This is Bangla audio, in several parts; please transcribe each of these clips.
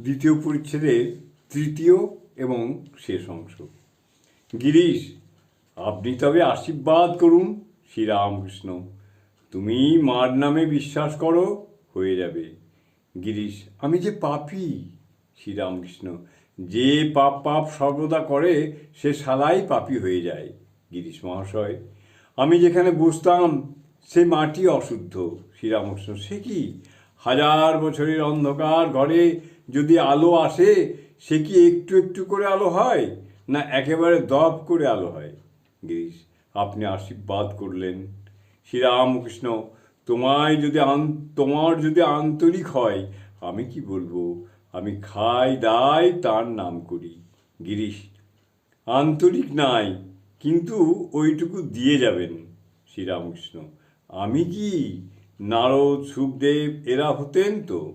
দ্বিতীয় পরিচ্ছেদের তৃতীয় এবং শেষ অংশ। গিরিশ, আপনি তবে আশীর্বাদ করুন শ্রীরামকৃষ্ণ। তুমি মার নামে বিশ্বাস করো, হয়ে যাবে। গিরিশ, আমি যে পাপি, শ্রীরামকৃষ্ণ। যে পাপ পাপ সর্বদা করে, সে সালাই পাপি হয়ে যায়। গিরিশ মহাশয়, আমি যেখানে বসতাম, সে মাটি অশুদ্ধ। শ্রীরামকৃষ্ণ, সে কি? হাজার বছরের অন্ধকার ঘরে যদি আলো আসে, সে কি একটু একটু করে আলো হয়, না একেবারে দপ করে আলো হয়? গিরিশ, আপনি আশীর্বাদ করলেন। শ্রীরামকৃষ্ণ, তোমায় যদি আন- তোমার যদি আন্তরিক হয়, আমি কি বলব? আমি খাই দাই তার নাম করি। গিরিশ, আন্তরিক নাই, কিন্তু ওইটুকু দিয়ে যাবেন। শ্রীরামকৃষ্ণ, আমি কি? নারদ, সুখদেব এরা হতেন তো?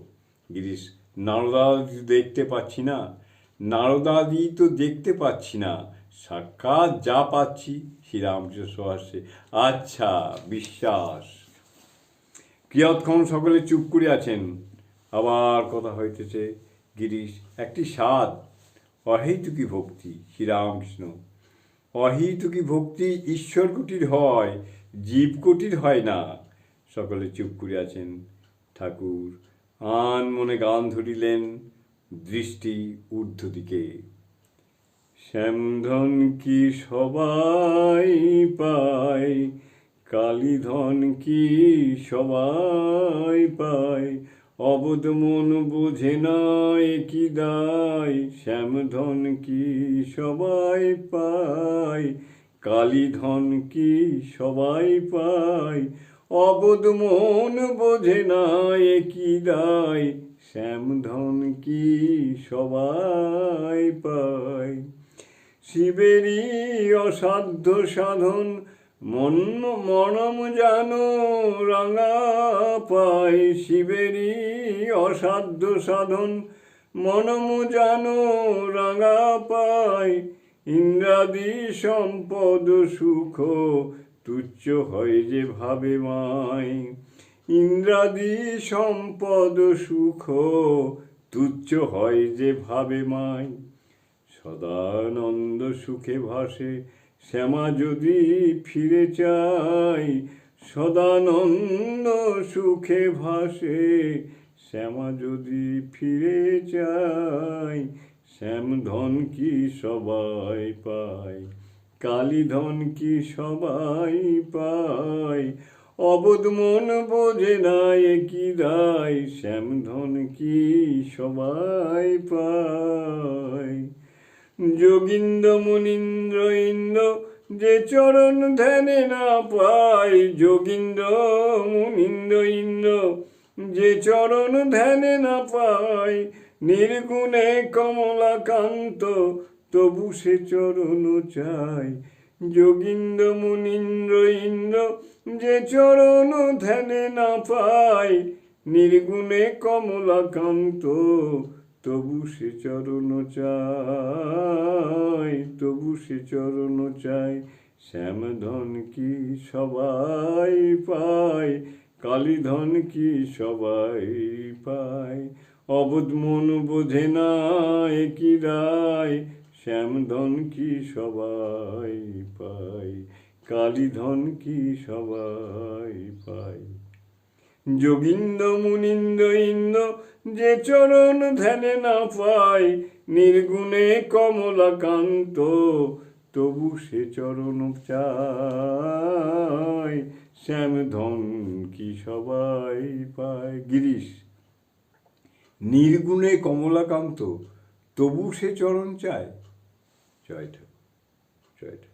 গিরিশ নারদাদি দেখতে পাচ্ছি না। নারদাদি তো দেখতে পাচ্ছি না। সাক্ষাৎ যা পাচ্ছি, শ্রীরামকৃষ্ণ সহাসে আচ্ছা বিশ্বাস। কিয়ৎক্ষণ সকলে চুপ করে আছেন। আবার কথা হইতেছে, গিরিশ, একটি স্বাদ অহেতুকি ভক্তি, শ্রীরামকৃষ্ণ। অহেতুকি ভক্তি ঈশ্বর কুটির হয়, জীব কুটির হয় না। সকলে চুপ করে আছেন। ঠাকুর আন মনে গান ধরিলেন, দৃষ্টি ঊর্ধ্ব দিকে শ্যামধন কি সবাই পায়? কালীধন কি সবাই পায়? অবধ মন বোঝে না কি দায়? শ্যামধন কি সবাই পায়? কালীধন কি সবাই পায়? অবধ মন বোঝে না কি দায় শ্যামধন কি সবাই পায়? শিবেরই অসাধ্য সাধন, মন মনম যেন রাঙা পাই শিবেরই অসাধ্য সাধন, মনম জানো রাঙা পাই ইন্দ্রাদি সম্পদ সুখ তুচ্ছ হয় যে ভাবে মাই। ইন্দ্রাদি সম্পদ সুখ, তুচ্ছ হয় যে ভাবে মাই। সদানন্দ সুখে ভাসে, শ্যামা যদি ফিরে চাই, সদানন্দ সুখে ভাসে, শ্যামা যদি ফিরে চাই শ্যাম ধন কি সবাই পায়? কালী ধন কি সবাই পায়? অবোধ মন বোঝে না কি দায়? শ্যাম ধন কি সবাই পায়? যোগিন্দ্র, মুনীন্দ্র, ইন্দ্র, যে চরণ ধ্যানে না পায়। যোগিন্দ্র, মুনীন্দ্র, ইন্দ্র, যে চরণ ধ্যানে না পায়। নির্গুণে কমলাকান্ত তবু সে চরণ চাই। যোগিন্দ্র, মুনীন্দ্র, ইন্দ্র, যে চরণ ধ্যানে না পায় নির্গুণে কমলাকান্ত, তবু সে চরণ চাই, তবু সে চরণ চাই। শ্যামধন কি সবাই পায়? কালীধন কি সবাই পায়? অবোধ মন বোঝে না কি রায়? শ্যামধন কি সবাই পায়? কালীধন কি সবাই পায়? যোগিন্দ মুনিন্দ ইন্দ যে চরণ ধ্যানে না পায়, নির্গুণে কমলাকান্ত তবু সে চরণ চায়। শ্যাম ধন কি সবাই পায়? গিরিশ, নির্গুণে কমলাকান্ত তবু সে চরণ চায়? জয় ঠাকুর জয় ঠাকুর